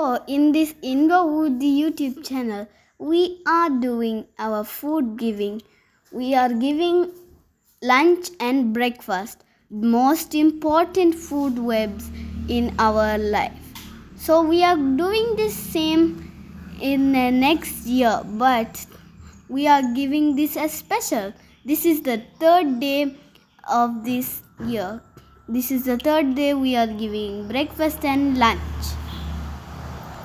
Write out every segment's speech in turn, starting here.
Ingowood YouTube channel, we are doing our food giving. We are giving lunch and breakfast, most important food webs in our life. So we are doing the same in the next year, but we are giving this as special. This is the third day of this year. This is the third day we are giving breakfast and lunch.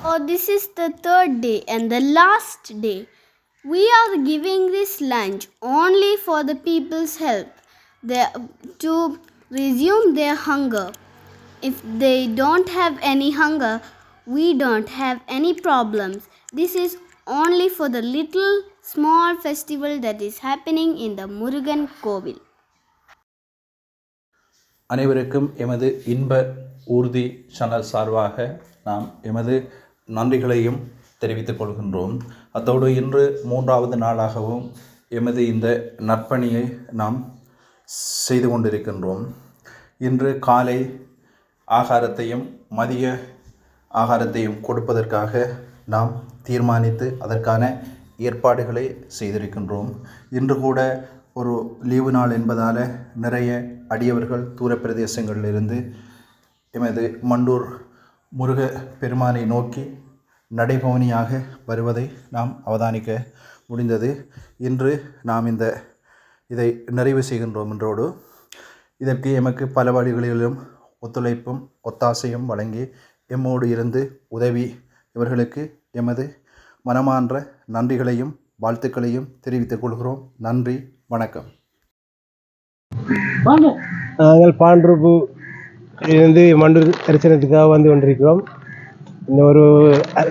Oh, this is the third day and the last day. We are giving this lunch only for the people's help they, to resume their hunger. If they don't have any hunger, we don't have any problems. This is only for the little small festival that is happening in the Murugan Kovil. அனைவருக்கும் எமது இன்ப ஊர்தி channel சார்பாக நாம் எமது நன்றிகளையும் தெரிவித்துக் கொள்கின்றோம். அத்தோடு இன்று மூன்றாவது நாளாகவும் எமது இந்த நற்பணியை நாம் செய்து கொண்டிருக்கின்றோம். இன்று காலை ஆகாரத்தையும் மதிய ஆகாரத்தையும் கொடுப்பதற்காக நாம் தீர்மானித்து அதற்கான ஏற்பாடுகளை செய்திருக்கின்றோம். இன்று கூட ஒரு லீவு நாள் என்பதால் நிறைய அடியவர்கள் தூர பிரதேசங்களிலிருந்து எமது மண்டூர் முருக பெருமானை நோக்கி நடைபவனியாக வருவதை நாம் அவதானிக்க முடிந்தது. இன்று நாம் இந்த இதை நிறைவு செய்கின்றோம் என்றோடு இதற்கு எமக்கு பல வழிகளிலும் ஒத்துழைப்பும் ஒத்தாசையும் வழங்கி எம்மோடு இருந்து உதவி இவர்களுக்கு எமது மனமான்ற நன்றிகளையும் வாழ்த்துக்களையும் தெரிவித்துக் கொள்கிறோம். நன்றி வணக்கம். நாங்கள் பாண்டூர்பு இது வந்து மண்டூர் தரிசனத்துக்காக வந்து கொண்டிருக்கிறோம். இந்த ஒரு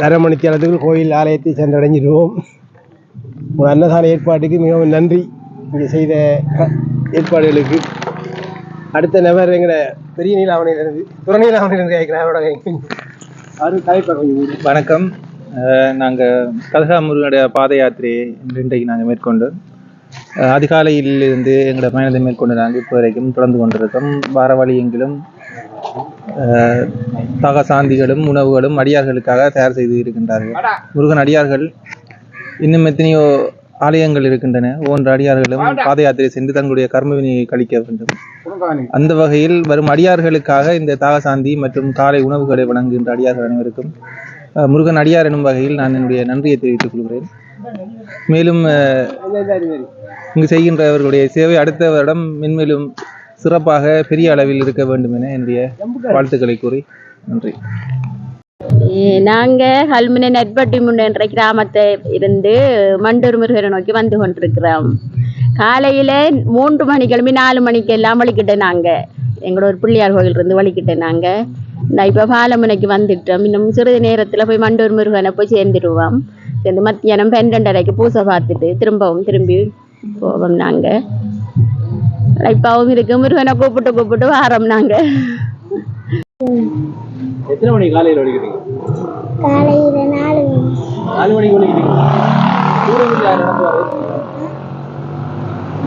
அரை மணித்தியாலத்துக்கு கோயில் ஆலயத்தை சென்றடைஞ்சிடுவோம். உங்கள் அன்னதான ஏற்பாட்டுக்கு மிகவும் நன்றி இங்கே செய்த ஏற்பாடுகளுக்கு. அடுத்த நபர் எங்களை பெரிய நீலாவணையிலிருந்து துறநீலாவணையிலிருந்து கேட்குறேன் அவரோட அவரு வணக்கம். நாங்கள் கதகா முருகனுடைய பாத யாத்திரையை இன்றைக்கு நாங்கள் மேற்கொண்டோம் அதிகாலையிலிருந்து எங்களோட பயணத்தை மேற்கொண்டு நாங்கள் இப்போ வரைக்கும் தொடர்ந்து கொண்டிருக்கோம். வார வழி எங்கிலும் தக சாந்திகளும் உணவுகளும் அடியார்களுக்காக தயார் செய்து இருக்கின்றார்கள். முருகன் அடியார்கள் இன்னும் எத்தனையோ ஆலயங்கள் இருக்கின்றன. ஒவ்வொன்று அடியார்களும் பாத யாத்திரை சென்று தங்களுடைய கர்மவினையை கழிக்க வேண்டும். அந்த வகையில் வரும் அடியார்களுக்காக இந்த தாகசாந்தி மற்றும் காலை உணவுகளை வழங்குகின்ற அடியார்கள் அனைவருக்கும் முருகன் அடியார் எனும் வகையில் நான் என்னுடைய நன்றியை தெரிவித்துக் கொள்கிறேன். மேலும் அஹ், இங்கு செய்கின்றவர்களுடைய சேவை அடுத்த வருடம் மென்மேலும் சிறப்பாக பெரிய அளவில் இருக்க வேண்டும் என என்னுடைய வாழ்த்துக்களை கூறி நன்றி. நாங்கள் கல்முனை நெற்பட்டி முன்ன கிராமத்தை இருந்து மண்டூர் முருகரை நோக்கி வந்து கொண்டிருக்கிறோம். காலையில் மூன்று மணி கிளம்பி நாலு மணிக்கு எல்லாம் வலிக்கிட்டேன் நாங்கள் எங்களோட ஒரு பிள்ளையார் கோயிலிருந்து வழிக்கிட்டே வலிக்கிட்டேன் நாங்கள் நான் இப்போ பாலமுனைக்கு வந்துட்டோம். இன்னும் சிறிது நேரத்தில் போய் மண்டூர் முருகனை போய் சேர்ந்துடுவோம் சேர்ந்து மத்தியானம் பன்னெண்டரைக்கு பூசை பார்த்துட்டு திரும்பவும் திரும்பி போவோம் நாங்கள் இப்போவும் இருக்கு முருகனை கூப்பிட்டு கூப்பிட்டு வாரோம் நாங்கள் எத்தனை மணி காலையில் வலிக்கிறீங்க காலையில் நாலு நாலு மணிக்கு யார் நடத்துவாரு?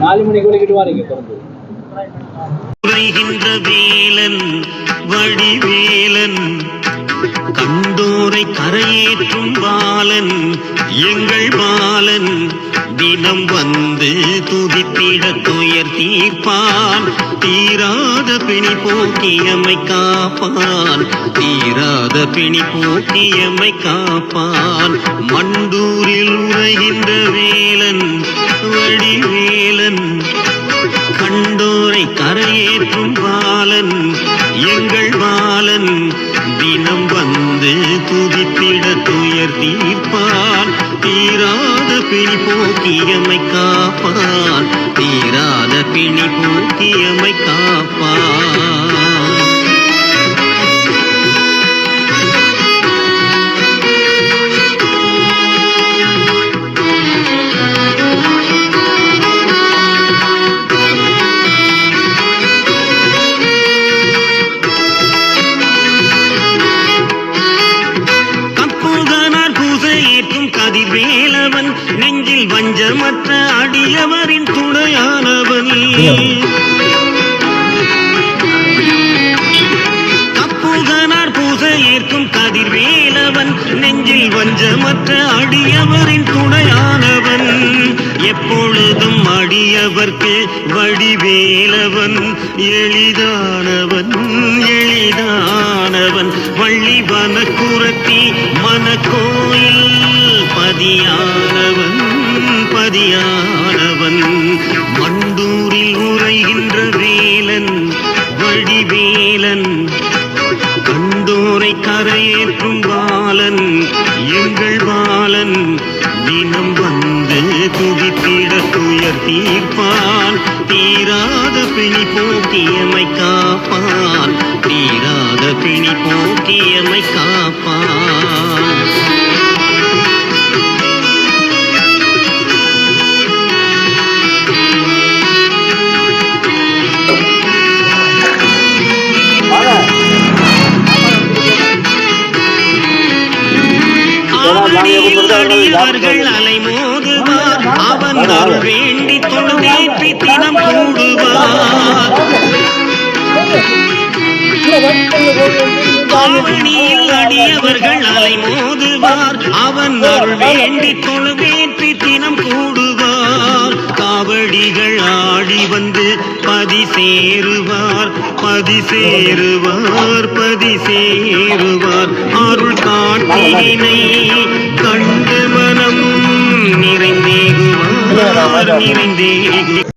நாலு மணிக்கு வலிக்கிட்டு வாரீங்க உரைகின்ற வேலன் வடிவேலன் கண்டோரை கரையேற்றும் பாலன் எங்கள் பாலன். தினம் வந்து துதித்திட துயர் தீர்ப்பான். தீராத பிணி போக்கியமை காப்பான். தீராத பிணி போக்கியமை காப்பான். மண்டூரில் உரைகின்ற வேலன் வடிவேலன் கண்டோரை கரையேற்றும் பாலன் எங்கள் பாலன். தினம் வந்து துதித்திட துயர் தீர்ப்பான். தீராத பிணி போக்கியமை காப்பான். தீராத பிணி போக்கியமை காப்பான். துணையானவன் கப்புகனார் பூசை ஏற்கும் கதிர்வேலவன் நெஞ்சில் வஞ்சமற்ற அடியவரின் துணையானவன். எப்பொழுதும் அடியவர்க்கு வடிவேலவன் எளிதானவன் எளிதானவன். வள்ளி வனக்குரத்தி மனக்கோயில் பதியானவன். பதியானவன் மண்டூரில் உரைகின்ற வேலன் வடிவேலன் கண்டோரை கரையேற்றும் பாலன் எங்கள் பாலன் தினம் வந்து துதித்திட துயர் தீர்ப்பான். தீராத பிணி போக்கியமை காப்பான். தீராத பிணி போக்கியமை காப்பான். அடியார்கள் அலைமோதுவார் அவன் அருள் வேண்டி தொழுதேற்றி தினம் கூடுவார் ஆவணியில் அடியவர்கள் அலைமோதுவார். அவன் அருள் வேண்டி தொழுதேற்றி தினம் கூடுவார் காவடிகள் ஆடி வந்து பதி சேருவார் பதி சேருவார் பதி சேருவார் அருள் காட்டினை கண்டு மனம் நிறைந்தேகுவார் நிறைந்தே